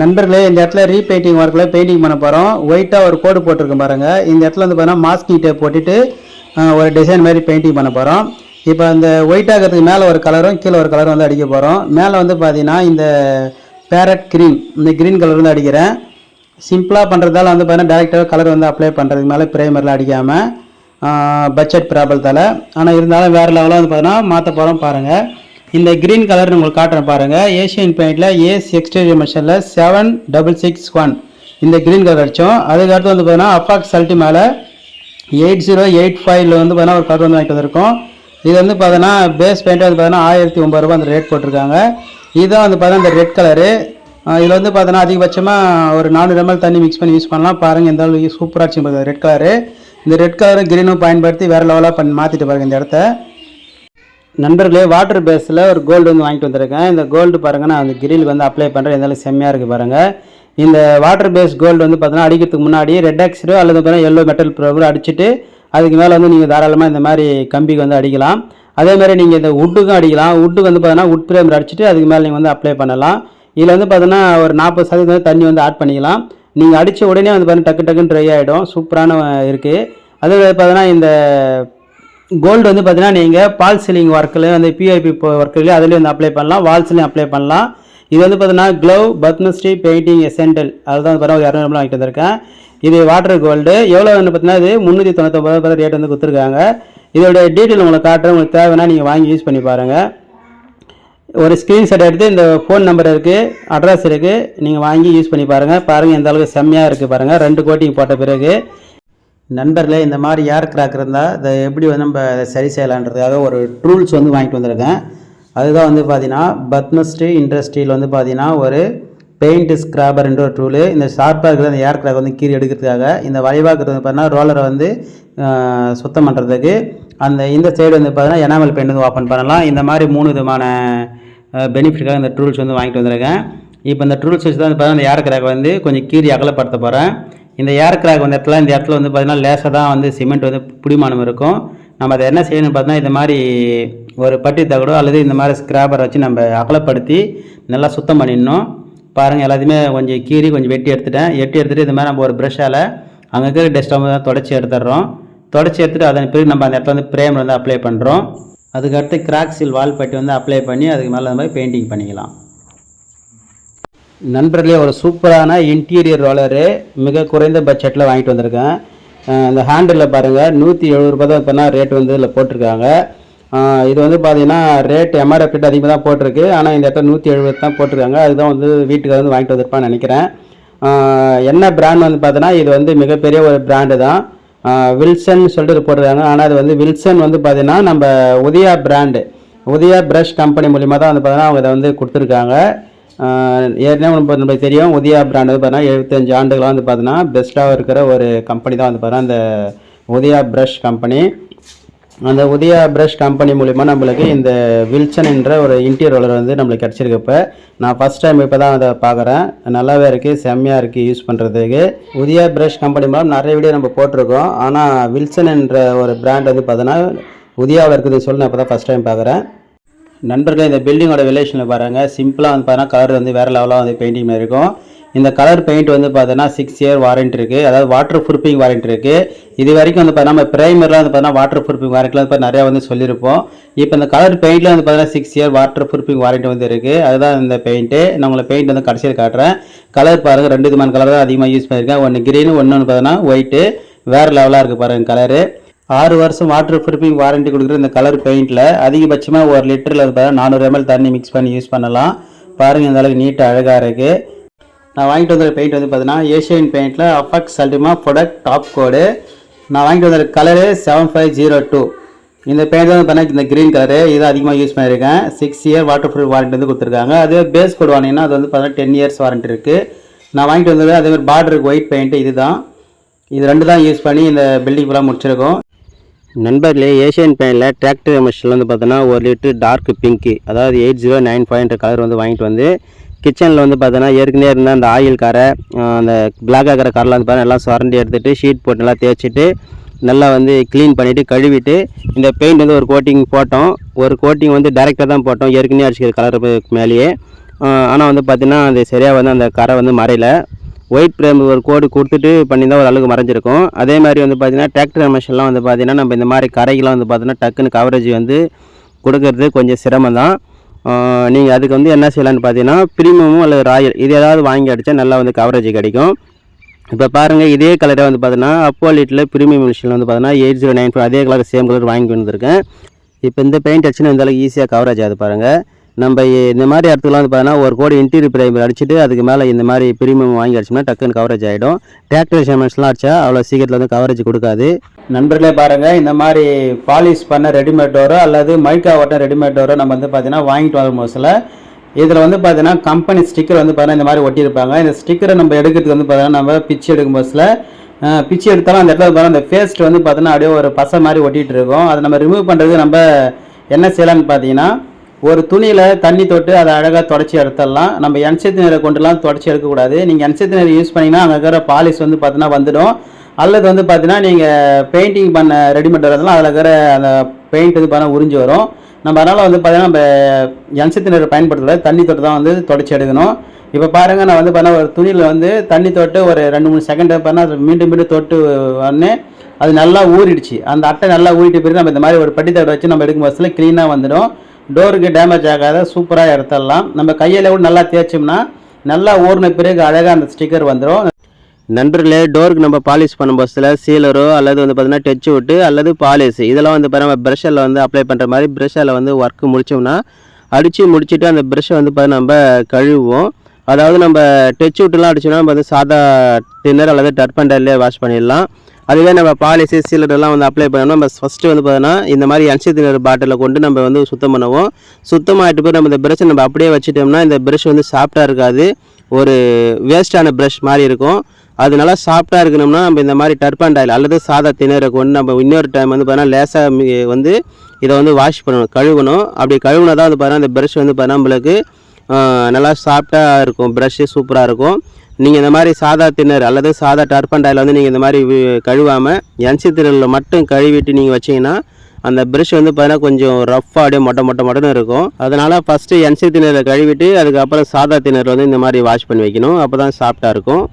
நண்பர்களே இந்த இடத்துல ரீபெயிண்டிங் ஒர்க்கில் பெயிண்டிங் பண்ண போகிறோம் ஒயிட்டாக ஒரு கோடு போட்டிருக்கோம் பாருங்கள் இந்த இடத்துல வந்து பார்த்தீங்கன்னா மாஸ்கிங் டேப் போட்டுட்டு ஒரு டிசைன் மாதிரி பெயிண்டிங் பண்ண போகிறோம் இப்போ அந்த ஒயிட்டாகிறதுக்கு மேலே ஒரு கலரும் கீழே ஒரு கலரும் வந்து அடிக்க போகிறோம் மேலே வந்து பார்த்தீங்கன்னா இந்த பேரட் க்ரீன் இந்த க்ரீன் கலர் வந்து அடிக்கிறேன். சிம்பிளாக பண்ணுறதால வந்து பார்த்தீங்கன்னா டேரெக்டாக கலர் வந்து அப்ளை பண்ணுறதுக்கு மேலே ப்ரைமரில் அடிக்காமல் பட்ஜெட் ப்ராப்ளத்தால் ஆனால் இருந்தாலும் வேறு லெவலில் வந்து பார்த்தீங்கன்னா மாற்ற போகிறோம் பாருங்கள் இந்த க்ரீன் கலர் உங்களுக்கு காட்டுறேன் பாருங்கள் ஏஷியன் பெயிண்டில் ஏஸ் எக்ஸ்டீரியர் மிஷனில் செவன் டபுள் சிக்ஸ் ஒன் இந்த க்ரீன் கலர் அடித்தோம் அதுக்கடுத்து வந்து பார்த்தீங்கன்னா அப்பாக்ஸ் சல்ட்டி மேலே எயிட் ஜீரோ எயிட் ஃபைவ்ல வந்து பார்த்தீங்கன்னா ஒரு கலர் வந்து வாங்கிட்டு வந்திருக்கோம். இது வந்து பார்த்தீங்கன்னா பேஸ் பெயிண்ட் வந்து பார்த்தீங்கன்னா ஆயிரத்தி ஒம்பது ரூபா அந்த ரேட் போட்டிருக்காங்க. இதுதான் வந்து பார்த்தீங்கன்னா இந்த ரெட் கலரு இதில் வந்து பார்த்தீங்கன்னா அதிகபட்சமாக ஒரு நானூறு எம்எல் தண்ணி மிக்ஸ் பண்ணி யூஸ் பண்ணலாம். பாருங்கள் இந்த அளவுக்கு சூப்பராக இருந்துச்சு ரெட் கலரு இந்த ரெட் கலரும் க்ரீனும் பயன்படுத்தி வேறு லெவலாக பண்ணி மாற்றிட்டு பாருங்கள் இந்த இடத்த. நண்பர்களே வாட்டர் பேஸில் ஒரு கோல்டு வந்து வாங்கிட்டு வந்திருக்கேன். இந்த கோல்டு பாருங்கள் நான் அந்த கிரில் வந்து அப்ளை பண்ணுறேன் எந்த செம்மையாக இருக்குது பாருங்கள் இந்த வாட்டர் பேஸ் கோல்டு வந்து பார்த்தீங்கன்னா அடிக்கிறதுக்கு முன்னாடி ரெட் ஆக்சிடோ அல்லது பார்த்தீங்கன்னா எல்லோ மெட்டல் ப்ரோவில் அடிச்சுட்டு அதுக்கு மேலே வந்து நீங்கள் தாராளமாக இந்த மாதிரி கம்பிக்கு வந்து அடிக்கலாம். அதே மாதிரி நீங்கள் இந்த உட்டுக்கும் அடிக்கலாம். உட்டுக்கு வந்து பார்த்தீங்கன்னா உட் ஃப்ரேம் அடிச்சுட்டு அதுக்கு மேலே நீங்கள் வந்து அப்ளை பண்ணலாம். இதில் வந்து பார்த்தீங்கன்னா ஒரு நாற்பது சதவீதம் வந்து தண்ணி வந்து ஆட் பண்ணிக்கலாம். நீங்கள் அடித்த உடனே வந்து பார்த்தீங்கன்னா டக்கு டக்குன்னு ட்ரை ஆகிடும் சூப்பரான இருக்குது அதே மாதிரி பார்த்தீங்கன்னா இந்த கோல்டு வந்து பார்த்தீங்கன்னா நீங்கள் பால் சீலிங் ஒர்க்கில் வந்து பிஐபி ஒர்க்குலேயே அதுலேயும் வந்து அப்ளை பண்ணலாம். வால்ஸ்லையும் அப்ளை பண்ணலாம். இது வந்து பார்த்தீங்கன்னா க்ளவ் பத்மஸ்ரீ பெயிண்டிங் எசென்டல் அதுதான் வந்து பார்த்தீங்கன்னா ஒரு இரநூறு வாங்கிட்டு வந்திருக்கேன். இது வாட்டர் கோல்டு எவ்வளோ வந்து பார்த்தீங்கன்னா இது முந்நூற்றி தொண்ணூத்தொம்பது ரேட் வந்து கொடுத்துருக்காங்க. இதோட டீட்டெயில் உங்களுக்கு காட்டுறேன். உங்களுக்கு தேவைன்னா நீங்கள் வாங்கி யூஸ் பண்ணி பாருங்கள் ஒரு ஸ்க்ரீன்ஷாட் எடுத்து இந்த ஃபோன் நம்பர் இருக்குது அட்ரஸ் இருக்குது நீங்கள் வாங்கி யூஸ் பண்ணி பாருங்கள் பாருங்கள் எந்த அளவுக்கு செம்மையாக இருக்குது பாருங்கள் ரெண்டு கோட்டிங் போட்ட பிறகு நண்பர்களே இந்த மாதிரி ஏர் கிராக் இருந்தால் இதை எப்படி வந்து நம்ம அதை சரி செய்யலான்றதுக்காக ஒரு டூல்ஸ் வந்து வாங்கிட்டு வந்திருக்கேன். அதுதான் வந்து பார்த்தீங்கன்னா பத்மஸ்ரீ இண்டஸ்ட்ரியில் வந்து பார்த்தீங்கன்னா ஒரு பெயிண்ட் ஸ்க்ராபர்ன்ற ஒரு டூலு. இந்த ஷார்ப்பாக இருக்கிற அந்த ஏர் கிராக் வந்து கீறி எடுக்கிறதுக்காக இந்த வளைவாக்குறது பார்த்தீங்கன்னா ரோலரை வந்து சுத்தம் பண்ணுறதுக்கு அந்த இந்த சைடு வந்து பார்த்தீங்கன்னா எனாமல் பெயிண்ட் வந்து ஓப்பன் பண்ணலாம். இந்த மாதிரி மூணு விதமான பெனிஃபிட்டுக்காக இந்த டூல்ஸ் வந்து வாங்கிட்டு வந்திருக்கேன். இப்போ இந்த டூல்ஸ் வச்சு தான் வந்து பார்த்தீங்கன்னா அந்த ஏர் கிராக் வந்து கொஞ்சம் கீறி அகலப்படுத்த போகிறேன் இந்த ஏர் கிராக் வந்த இடத்துல இந்த இடத்துல வந்து பார்த்திங்கன்னா லேசாக தான் வந்து சிமெண்ட் வந்து பிடிமானம் இருக்கும். நம்ம அதை என்ன செய்யணும்னு பார்த்தோன்னா இந்த மாதிரி ஒரு பட்டி தகடோ அல்லது இந்த மாதிரி ஸ்க்ராப்பரை வச்சு நம்ம அகலப்படுத்தி நல்லா சுத்தம் பண்ணிடணும். பாருங்கள் எல்லாத்தையுமே கொஞ்சம் கீறி கொஞ்சம் வெட்டி எடுத்துட்டேன். வெட்டி எடுத்துகிட்டு இந்த மாதிரி நம்ம ஒரு ப்ரஷ்ஷால் அங்கே இருக்கிற டஸ்ட்டை தான் தொடச்சி எடுத்துடுறோம். தொடச்சி எடுத்துகிட்டு அதன் பிறகு நம்ம அந்த இடத்துல வந்து பிரேம் வந்து அப்ளை பண்ணுறோம் அதுக்கடுத்து கிராக் சீல் வால் பட்டி வந்து அப்ளை பண்ணி அதுக்கு மேலே அந்த மாதிரி பெயிண்டிங் பண்ணிக்கலாம். நண்பர்களே ஒரு சூப்பரான இன்டீரியர் ரோலரு மிக குறைந்த பட்ஜெட்டில் வாங்கிட்டு வந்திருக்கேன். இந்த ஹேண்டிலில் பாருங்கள் நூற்றி எழுபது ரூபா தான் இப்போனா ரேட் வந்து இதில் போட்டிருக்காங்க. இது வந்து பார்த்தீங்கன்னா ரேட் எம்ஆர்எஃப் ரேட் அதிகமாக தான் போட்டிருக்கு. ஆனால் இந்த இடத்துல நூற்றி எழுபது தான் போட்டிருக்காங்க. அதுதான் வந்து வீட்டுக்கு வந்து வாங்கிட்டு வந்திருப்பான்னு நினைக்கிறேன். என்ன பிராண்ட் வந்து பார்த்தீங்கன்னா இது வந்து மிகப்பெரிய ஒரு பிராண்டு தான். வில்சன் சொல்லிட்டு போட்டிருக்காங்க. ஆனால் அது வந்து வில்சன் வந்து பார்த்தீங்கன்னா நம்ம Udaya brand Udaya brush company மூலிமா தான் வந்து பார்த்தீங்கன்னா அவங்க இதை வந்து கொடுத்துருக்காங்க. ஏற்கனவே நம்ம நம்மளுக்கு தெரியும் உதயா பிராண்ட் வந்து பார்த்தீங்கன்னா எழுபத்தஞ்சு ஆண்டுகளாக வந்து பார்த்தீங்கன்னா பெஸ்ட்டாக இருக்கிற ஒரு கம்பெனி தான் வந்து பார்த்தீங்கன்னா அந்த உதயா ப்ரஷ் கம்பெனி அந்த உதயா ப்ரஷ் கம்பெனி மூலிமா நம்மளுக்கு இந்த வில்சன் என்ற ஒரு இன்டீரியர் ரோலர் வந்து நம்மளுக்கு கிடச்சிருக்கு இப்போ. நான் ஃபஸ்ட் டைம் இப்போ தான் அதை பார்க்குறேன் நல்லாவே இருக்குது செம்மையாக இருக்குது யூஸ் பண்ணுறதுக்கு உதயா ப்ரஷ் கம்பெனி மூலம் நிறைய வீடியோ நம்ம போட்டிருக்கோம். ஆனால் வில்சன் என்ற ஒரு பிராண்ட் வந்து பார்த்தோன்னா உதயாவில் இருக்குதுன்னு சொல்லி நான் இப்போ தான் ஃபஸ்ட் டைம் பார்க்குறேன் நண்பர்கள் இந்த பில்டிங்கோட விலேஷனில் பாருங்கள் சிம்பிளாக வந்து பார்த்தீங்கன்னா கலர் வந்து வேறு லெவலாக வந்து பெயிண்டிங் இருக்கும். இந்த கலர் பெயிண்ட் வந்து பார்த்தீங்கன்னா சிக்ஸ் இயர் வாரண்டி இருக்குது அதாவது வாட்டர் ப்ரூஃபிங் வாரண்ட்டி இருக்குது இது வரைக்கும் வந்து பார்த்தீங்கன்னா நம்ம பிரைமரில் வந்து பார்த்தீங்கன்னா வாட்டர் ப்ரூஃபிங் வாரண்டியில் வந்து நிறையா வந்து சொல்லியிருப்போம். இப்போ இந்த கலர் பெயிண்டில் வந்து பார்த்தீங்கன்னா six year water proofing warranty வந்து இருக்குது அதுதான் இந்த பெயிண்ட்டு நான் உங்களை பெயிண்ட் வந்து கடைசியில் காட்டுறேன். கலர் பாருங்கள் ரெண்டு விதமான கலர் தான் அதிகமாக யூஸ் பண்ணியிருக்கேன். ஒன்று க்ரீனு ஒன்று வந்து பார்த்தீங்கன்னா ஒயிட்டு வேறு லெவலாக இருக்குது பாருங்கள் கலரு ஆறு வருஷம் வாட்டர் ப்ரூஃபிங் வாரண்டி கொடுக்குற இந்த கலர் பெயிண்டில் அதிகபட்சமாக ஒரு லிட்டரில் பார்த்தா நானூறு எம்எல் தண்ணி மிக்ஸ் பண்ணி யூஸ் பண்ணலாம். பாருங்கள் இந்த அளவுக்கு நீட்டாக அழகாக இருக்குது நான் வாங்கிட்டு வந்த பெயிண்ட் வந்து பார்த்தீங்கன்னா Asian பெயிண்டில் apex ultima product top code நான் வாங்கிட்டு வந்த colour seven five zero two இந்த பெயிண்ட் வந்து பார்த்தீங்கன்னா இந்த க்ரீன் கலரு இது அதிகமாக யூஸ் பண்ணியிருக்கேன். Six year water proof warranty வந்து கொடுத்துருக்காங்க. அதே பேஸ் கோட் வாங்கினீங்கன்னா அது வந்து பார்த்தீங்கன்னா டென் இயர்ஸ் வாரண்டி இருக்குது நான் வாங்கிட்டு வந்தது அதே மாதிரி பார்டருக்கு ஒயிட் பெயிண்ட் இதுதான். இது ரெண்டு தான் யூஸ் பண்ணி இந்த பில்டிங் ஃபுல்லாக முடிச்சிருக்கோம். நண்பர்களே ஏஷியன் பெயிண்டில் டிராக்டர் எமர்ஷில் வந்து பார்த்தோன்னா ஒரு லிட்டர் டார்க் பிங்க்கு அதாவது எயிட் ஜீரோ நைன் ஃபைவ்ன்ற கலர் வந்து வாங்கிட்டு வந்து கிச்சனில் வந்து பார்த்தோன்னா ஏற்கனவே இருந்தால் அந்த ஆயில் காரை அந்த பிளாக் ஆகிற காரெலாம் வந்து பார்த்தா எல்லாம் சுரண்டி எடுத்துகிட்டு ஷீட் போட்டு நல்லா தேய்ச்சிட்டு நல்லா வந்து க்ளீன் பண்ணிவிட்டு கழுவிட்டு இந்த பெயிண்ட் வந்து ஒரு கோட்டிங் போட்டோம். ஒரு கோட்டிங் வந்து டேரெக்டாக தான் போட்டோம். ஏற்கனவே அடிச்சிக்கிற கலர் மேலேயே. ஆனால் வந்து பார்த்திங்கன்னா அது சரியாக வந்து அந்த கரை வந்து மறையல. ஒயிட் ஃப்ரேம் ஒரு கோடு கொடுத்துட்டு பண்ணியிருந்தா ஒரு அளவுக்கு மறைஞ்சிருக்கும். அதே மாதிரி வந்து பார்த்தீங்கன்னா டிராக்டர் மிஷின்லாம் வந்து பார்த்தீங்கன்னா நம்ம இந்த மாதிரி கரைக்கெலாம் வந்து பார்த்தீங்கன்னா டக்குன்னு கவரேஜ் வந்து கொடுக்கறது கொஞ்சம் சிரமம் தான் நீங்கள் அதுக்கு வந்து என்ன செய்யலாம்னு பார்த்தீங்கன்னா ப்ரீமியமும் அல்லது ராயல் இது ஏதாவது வாங்கி அடித்தா நல்லா வந்து கவரேஜ் கிடைக்கும். இப்போ பாருங்கள் இதே கலரை வந்து பார்த்தீங்கன்னா அப்போலிட்டில் ப்ரீமியம் மிஷினில் வந்து பார்த்தீங்கன்னா எயிட் ஜீரோ நைன் அதே கலர் சேம் கலர் வாங்கி வந்திருக்கேன். இப்போ இந்த பெயிண்ட் அடிச்சுன்னா இந்த அளவுக்கு ஈஸியாக கவரேஜ் ஆகுது பாருங்கள் நம்ம இந்த மாதிரி இடத்துக்குலாம் வந்து பார்த்தீங்கன்னா ஒரு கோடி இன்டீரியர் பிரைமர் அடிச்சுட்டு அதுக்கு மேலே இந்த மாதிரி ப்ரீமியம் வாங்கி அடிச்சோம்னா டக்குன்னு கவரேஜ் ஆகிடும் டிராக்டர் ஷெமெண்ட்ஸ்லாம் அடிச்சா அவ்வளோ சீக்கிரத்தில் வந்து கவரேஜ் கொடுக்காது. நண்பர்களே பாருங்கள் இந்த மாதிரி பாலிஷ் பண்ண ரெடிமேட் டோரோ அல்லது மைக்கா ஓட்ட ரெடிமேட் டோரோ நம்ம வந்து பார்த்தீங்கன்னா வாங்கிட்டு வரும் மோசில் இதில் வந்து பார்த்தீங்கன்னா கம்பெனி ஸ்டிக்கர் வந்து பார்த்தீங்கன்னா இந்த மாதிரி ஒட்டியிருப்பாங்க. இந்த ஸ்டிக்கரை நம்ம எடுக்கிறதுக்கு வந்து பார்த்தீங்கன்னா நம்ம பிச்சு எடுக்கும் போதுல பிச்சு எடுத்தாலும் அந்த இடத்துல பார்த்தீங்கன்னா அந்த ஃபேஸ்ட் வந்து பார்த்தீங்கன்னா அப்படியே ஒரு பசை மாதிரி ஒட்டிகிட்டு இருக்கும். அதை நம்ம ரிமூவ் பண்ணுறதுக்கு நம்ம என்ன செய்யலாம்னு பார்த்தீங்கன்னா ஒரு துணியில் தண்ணி தொட்டு அதை அழகாக தொடச்சி எடுத்துடலாம். நம்ம என்சத்து நீரை கொண்டுலாம் தொடச்சி எடுக்கக்கூடாது. நீங்கள் என்சத்து நீரை யூஸ் பண்ணிங்கன்னா அங்கே இருக்கிற பாலிஷ் வந்து பார்த்தீங்கன்னா வந்துடும். அல்லது வந்து பார்த்தீங்கன்னா நீங்கள் பெயிண்டிங் பண்ண ரெடிமேட் வரதுலாம் அதில் இருக்கிற அந்த பெயிண்ட் இது பண்ண உறிஞ்சி வரும். நம்ம அதனால் வந்து பார்த்தீங்கன்னா நம்ம என்சத்து நீரை பயன்படுத்தல தண்ணி தொட்டு தான் வந்து தொடச்சி எடுக்கணும். இப்போ பாருங்கள் நான் வந்து பார்த்தா ஒரு துணியில் வந்து தண்ணி தொட்டு ஒரு ரெண்டு மூணு செகண்ட் பண்ணால் அது மீண்டும் மீண்டும் தொட்டு உடனே அது நல்லா ஊறிடுச்சு. அந்த அட்டை நல்லா ஊறிட்டு பிறகு நம்ம இந்த மாதிரி ஒரு பட்டி தட்டை வச்சு நம்ம எடுக்கும் பஸ்ஸில் க்ளீனாக வந்துடும். டோருக்கு டேமேஜ் ஆகாத சூப்பராக எடுத்துடலாம். நம்ம கையில் கூட நல்லா தேய்ச்சோம்னா நல்லா ஊறின பிறகு அழகாக அந்த ஸ்டிக்கர் வந்துடும் நண்பர்களே டோருக்கு நம்ம பாலிஷ் பண்ணும் பஸ்ஸில் சீலரோ அல்லது வந்து பார்த்தீங்கன்னா டச் விட்டு அல்லது பாலிஷ் இதெல்லாம் வந்து பாருங்கள் ப்ரஷில் வந்து அப்ளை பண்ணுற மாதிரி ப்ரஷில் வந்து ஒர்க்கு முடித்தோம்னா அடித்து முடிச்சுட்டு அந்த ப்ரஷ்ஷை வந்து பார்த்தீங்கன்னா நம்ம கழுவுவோம். அதாவது நம்ம டச் விட்டுலாம் அடிச்சோம்னா நம்ம வந்து சாதா டின்னர் அல்லது டர்பண்டர்லேயே வாஷ் பண்ணிடலாம். அதுவே நம்ம பாலிசி சீலரெல்லாம் வந்து அப்ளை பண்ணோம்னா நம்ம ஃபஸ்ட்டு வந்து பார்த்தோன்னா இந்த மாதிரி அன்சத்தினர் பாட்டிலில் கொண்டு நம்ம வந்து சுத்தம் பண்ணுவோம். சுத்தமாகிட்டு போய் நம்ம இந்த ப்ரெஷ்ஷை நம்ம அப்படியே வச்சுட்டோம்னா இந்த ப்ரெஷ் வந்து சாஃப்டாக இருக்காது. ஒரு வேஸ்ட்டான ப்ரஷ் மாதிரி இருக்கும். அது நல்லா சாஃப்டாக இருக்கணும்னா நம்ம இந்த மாதிரி டர்பண்ட் ஆயில் அல்லது சாதா திணறை கொண்டு நம்ம இன்னொரு டைம் வந்து பார்த்தீங்கன்னா லேசாக வந்து இதை வந்து வாஷ் பண்ணணும் கழுவணும். அப்படி கழுவுனா தான் வந்து பார்த்தீங்கன்னா இந்த ப்ரஷ் வந்து பார்த்தீங்கன்னா நம்மளுக்கு நல்லா சாஃப்டாக இருக்கும். ப்ரஷ்ஷு சூப்பராக இருக்கும். நீங்கள் இந்த மாதிரி சாதா திணறு அல்லது சாதா டர்பன் ஆயில் வந்து நீங்கள் இந்த மாதிரி கழுவாமல் என்சி திணறில் மட்டும் கழுவிட்டு நீங்கள் வச்சிங்கன்னா அந்த ப்ரஷ் வந்து பார்த்தீங்கன்னா கொஞ்சம் ரஃப்பாக அப்படியே மொட்டை மொட்டை மொட்டைன்னு இருக்கும். அதனால் ஃபஸ்ட்டு என்சி திணறில் கழுவிட்டு அதுக்கப்புறம் சாதா திணறு வந்து இந்த மாதிரி வாஷ் பண்ணி வைக்கணும். அப்போ தான் சாஃப்டாக இருக்கும்.